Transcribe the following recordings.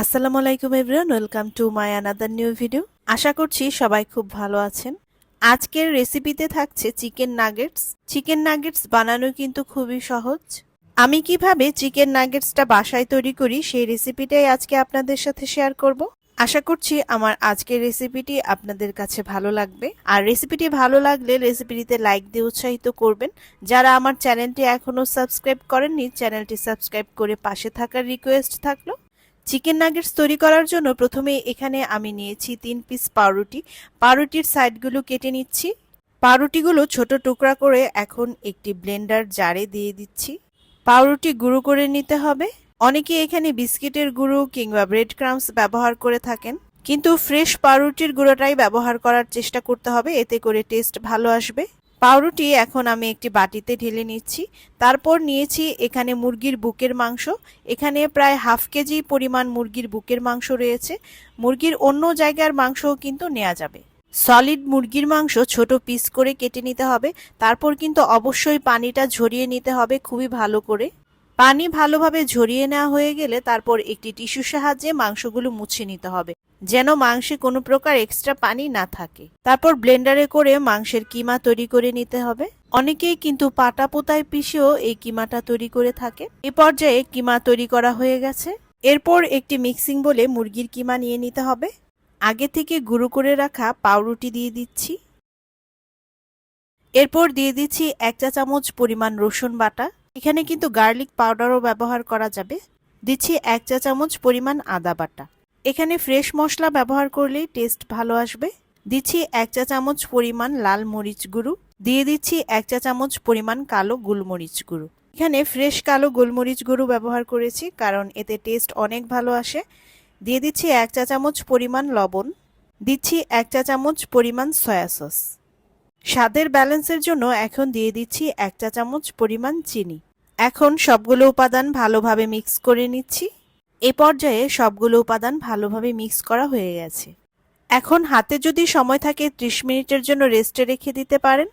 আসসালামু আলাইকুম everyone, welcome to my another new video. আশা করছি সবাই খুব ভালো আছেন। আজকের রেসিপিতে থাকছে চিকেন নাগেটস। চিকেন নাগেটস বানানো কিন্তু খুবই সহজ। আমি কীভাবে চিকেন নাগেটসটা বাসায় তৈরি করি সেই রেসিপিটাই আজকে আপনাদের সাথে শেয়ার করব। আশা করছি আমার আজকের রেসিপিটি আপনাদের কাছে ভালো লাগবে। আর রেসিপিটি ভালো লাগলে রেসিপিটিতে লাইক দিয়ে উৎসাহিত করবেন। যারা আমার চ্যানেলটি এখনও সাবস্ক্রাইব করেননি, চ্যানেলটি সাবস্ক্রাইব করে পাশে থাকার রিকোয়েস্ট থাকল। চিকেন নাগেটস তৈরি করার জন্য প্রথমে এখানে আমি নিয়েছি তিন পিস পাউরুটি। পাউরুটির সাইডগুলো কেটে নিচ্ছি। পাউরুটিগুলো ছোট টুকরা করে এখন একটি ব্লেন্ডার জারে দিয়ে দিচ্ছি। পাউরুটি গুঁড়ো করে নিতে হবে। অনেকে এখানে বিস্কিটের গুঁড়ো কিংবা ব্রেড ক্রামস ব্যবহার করে থাকেন। কিন্তু ফ্রেশ পাউরুটির গুঁড়োটাই ব্যবহার করার চেষ্টা করতে হবে। এতে করে টেস্ট ভালো আসবে। পাউরুটি এখন আমি একটি বাটিতে ঢেলে নিচ্ছি। তারপর নিয়েছি এখানে মুরগির বুকের মাংস। এখানে প্রায় হাফ কেজি পরিমাণ মুরগির বুকের মাংস রয়েছে। মুরগির অন্য জায়গার মাংসও কিন্তু নেওয়া যাবে। সলিড মুরগির মাংস ছোট পিস করে কেটে নিতে হবে। তারপর কিন্তু অবশ্যই পানিটা ঝরিয়ে নিতে হবে খুবই ভালো করে। পানি ভালোভাবে ঝরিয়ে নেওয়া হয়ে গেলে তারপর একটি টিস্যুর সাহায্যে মাংসগুলো মুছে নিতে হবে, যেন মাংসে কোনো প্রকার এক্সট্রা পানি না থাকে। তারপর ব্লেন্ডারে করে মাংসের কিমা তৈরি করে নিতে হবে। অনেকেই কিন্তু পাটা পোতায় পিষেও এই কিমাটা তৈরি করে থাকে। এ পর্যায়ে কিমা তৈরি করা হয়ে গেছে। এরপর একটি মিক্সিং বলে মুরগির কিমা নিয়ে নিতে হবে। আগে থেকে গুঁড়ো করে রাখা পাউরুটি দিয়ে দিচ্ছি। এরপর দিয়ে দিচ্ছি এক চা চামচ পরিমাণ রসুন বাটা। এখানে কিন্তু গার্লিক পাউডারও ব্যবহার করা যাবে। দিচ্ছি এক চা চামচ পরিমাণ আদা বাটা। এখানে ফ্রেশ মশলা ব্যবহার করলেই টেস্ট ভালো আসবে। দিচ্ছি এক চা চামচ পরিমাণ লাল মরিচ গুঁড়ো। দিয়ে দিচ্ছি এক চা চামচ পরিমাণ কালো গোলমরিচ গুঁড়ো। এখানে ফ্রেশ কালো গোলমরিচ গুঁড়ো ব্যবহার করেছি কারণ এতে টেস্ট অনেক ভালো আসে। দিয়ে দিচ্ছি এক চা চামচ পরিমাণ লবণ। দিচ্ছি এক চা চামচ পরিমাণ সয়া সস। স্বাদের ব্যালেন্সের জন্য এখন দিয়ে দিচ্ছি এক চা চামচ পরিমাণ চিনি। এখন সবগুলো উপাদান ভালোভাবে মিক্স করে নিচ্ছি। এ পর্যায়ে সবগুলো উপাদান ভালোভাবে মিক্স করা হয়ে গেছে। এখন হাতে যদি সময় থাকে ত্রিশ মিনিটের জন্য রেস্টে রেখে দিতে পারেন।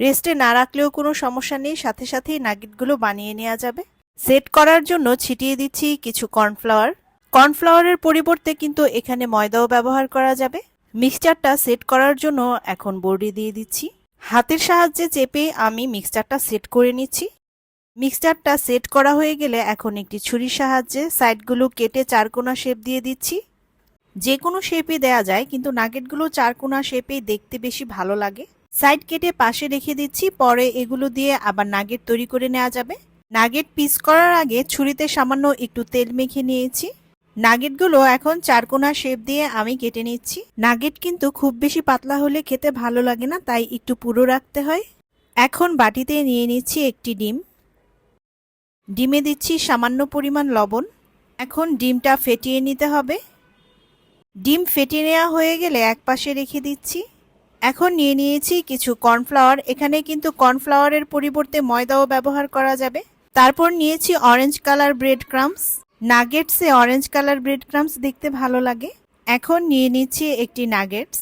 রেস্টে না রাখলেও কোনো সমস্যা নেই, সাথে সাথেই নাগেটগুলো বানিয়ে নেওয়া যাবে। সেট করার জন্য ছিটিয়ে দিচ্ছি কিছু কর্নফ্লাওয়ার। কর্নফ্লাওয়ারের পরিবর্তে কিন্তু এখানে ময়দাও ব্যবহার করা যাবে। মিক্সচারটা সেট করার জন্য এখন বোর্ডে দিয়ে দিচ্ছি। হাতের সাহায্যে চেপে আমি মিক্সচারটা সেট করে নিচ্ছি। মিক্সচারটা সেট করা হয়ে গেলে এখন একটি ছুরির সাহায্যে সাইডগুলো কেটে চারকোনা শেপ দিয়ে দিচ্ছি। যে কোনো শেপই দেয়া যায়, কিন্তু নাগেটগুলো চারকোনা শেপেই দেখতে বেশি ভালো লাগে। সাইড কেটে পাশে রেখে দিচ্ছি, পরে এগুলো দিয়ে আবার নাগেট তৈরি করে নেওয়া যাবে। নাগেট পিস করার আগে ছুরিতে সামান্য একটু তেল মেখে নিয়েছি। নাগেটগুলো এখন চারকোনা শেপ দিয়ে আমি কেটে নিচ্ছি। নাগেট কিন্তু খুব বেশি পাতলা হলে খেতে ভালো লাগে না, তাই একটু পুরো রাখতে হয়। এখন বাটিতে নিয়ে নিচ্ছি একটি ডিম। ডিমে দিচ্ছি সামান্য পরিমাণ লবণ। এখন ডিমটা ফেটিয়ে নিতে হবে। ডিম ফেটিয়ে নেওয়া হয়ে গেলে এক পাশে রেখে দিচ্ছি। এখন নিয়ে নিয়েছি কিছু কর্নফ্লাওয়ার। এখানে কিন্তু কর্নফ্লাওয়ারের পরিবর্তে ময়দাও ব্যবহার করা যাবে। তারপর নিয়েছি অরেঞ্জ কালার ব্রেড ক্রামস। নাগেটসে অরেঞ্জ কালার ব্রেড ক্রামস দেখতে ভালো লাগে। এখন নিয়ে নিচ্ছি একটি নাগেটস।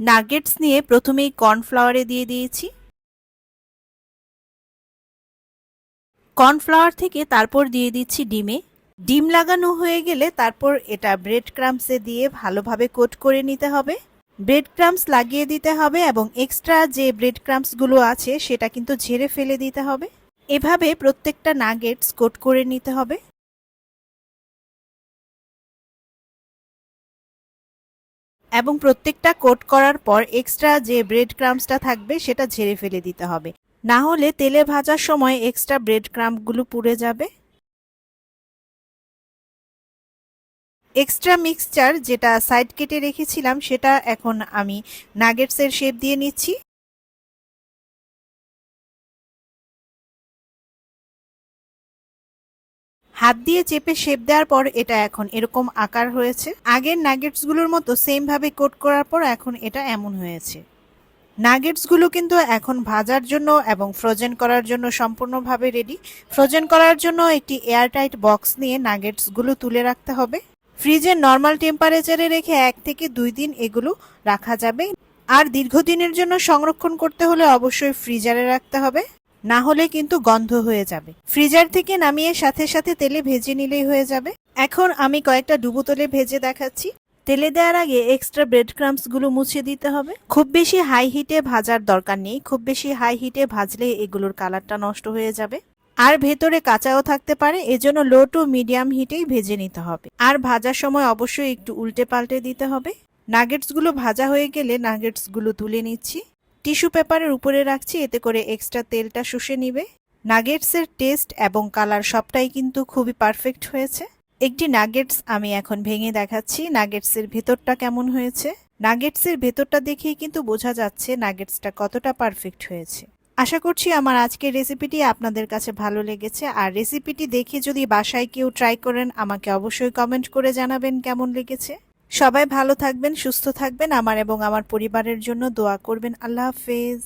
নাগেটস নিয়ে প্রথমেই কর্নফ্লাওয়ারে দিয়ে দিয়েছি। কর্নফ্লাওয়ার থেকে তারপর দিয়ে দিচ্ছি ডিমে। ডিম লাগানো হয়ে গেলে তারপর এটা ব্রেড ক্রামসে দিয়ে ভালোভাবে কোট করে নিতে হবে। ব্রেড ক্রামস লাগিয়ে দিতে হবে এবং এক্সট্রা যে ব্রেড ক্রামসগুলো আছে সেটা কিন্তু ঝেড়ে ফেলে দিতে হবে। এভাবে প্রত্যেকটা নাগেটস কোট করে নিতে হবে। এবং প্রত্যেকটা কোট করার পর এক্সট্রা যে ব্রেড ক্রামসটা থাকবে সেটা ঝেড়ে ফেলে দিতে হবে। না হলে তেলে ভাজার সময় এক্সট্রা ব্রেড ক্রাম্পগুলো পুড়ে যাবে। এক্সট্রা মিক্সচার যেটা সাইড কেটে রেখেছিলাম, সেটা এখন আমি নাগেটসের শেপ দিয়ে নিচ্ছি। হাত দিয়ে চেপে শেপ দেওয়ার পর এটা এখন এরকম আকার হয়েছে। আগের নাগেটসগুলোর মতো সেম ভাবে কোট করার পর এখন এটা এমন হয়েছে। নাগেটসগুলো কিন্তু এখন ভাজার জন্য এবং ফ্রোজেন করার জন্য সম্পূর্ণভাবে রেডি ফ্রোজেন করার জন্য একটি এয়ারটাইট বক্স নিয়ে নাগেটসগুলো তুলে রাখতে হবে। ফ্রিজের নর্মাল টেম্পারেচারে রেখে এক থেকে দুই দিন এগুলো রাখা যাবে। আর দীর্ঘদিনের জন্য সংরক্ষণ করতে হলে অবশ্যই ফ্রিজারে রাখতে হবে। না হলে কিন্তু গন্ধ হয়ে যাবে। ফ্রিজার থেকে নামিয়ে সাথে সাথে তেলে ভেজে নিলেই হয়ে যাবে। এখন আমি কয়েকটা ডুবো তেলে ভেজে দেখাচ্ছি। তেলে দেওয়ার আগে এক্সট্রা ব্রেড ক্রামসগুলো মুছে দিতে হবে। খুব বেশি হাই হিটে ভাজার দরকার নেই। খুব বেশি হাই হিটে ভাজলে এগুলোর কালারটা নষ্ট হয়ে যাবে। আর ভেতরে কাঁচাও থাকতে পারে, এজন্য লো টু মিডিয়াম হিটেই ভেজে নিতে হবে। আর ভাজার সময় অবশ্যই একটু উল্টে পাল্টে দিতে হবে। নাগেটসগুলো ভাজা হয়ে গেলে নাগেটসগুলো তুলে নিচ্ছি। টিস্যু পেপারের উপরে রাখছি, এতে করে এক্সট্রা তেলটা শুষে নিবে। নাগেটসের টেস্ট এবং কালার সবটাই কিন্তু খুবই পারফেক্ট হয়েছে। একটি নাগেটস আমি এখন ভেঙে দেখাচ্ছি। নাগেটসের ভেতরটা কেমন হয়েছে? নাগেটসের ভেতরটা দেখেই কিন্তু বোঝা যাচ্ছে নাগেটসটা কতটা পারফেক্ট হয়েছে। আশা করছি আমার আজকের রেসিপিটি আপনাদের কাছে ভালো লেগেছে। আর রেসিপিটি দেখে যদি বাসায় কেউ ট্রাই করেন, আমাকে অবশ্যই কমেন্ট করে জানাবেন কেমন লেগেছে। সবাই ভালো থাকবেন, সুস্থ থাকবেন। আমার এবং আমার পরিবারের জন্য দোয়া করবেন। আল্লাহ হাফেজ।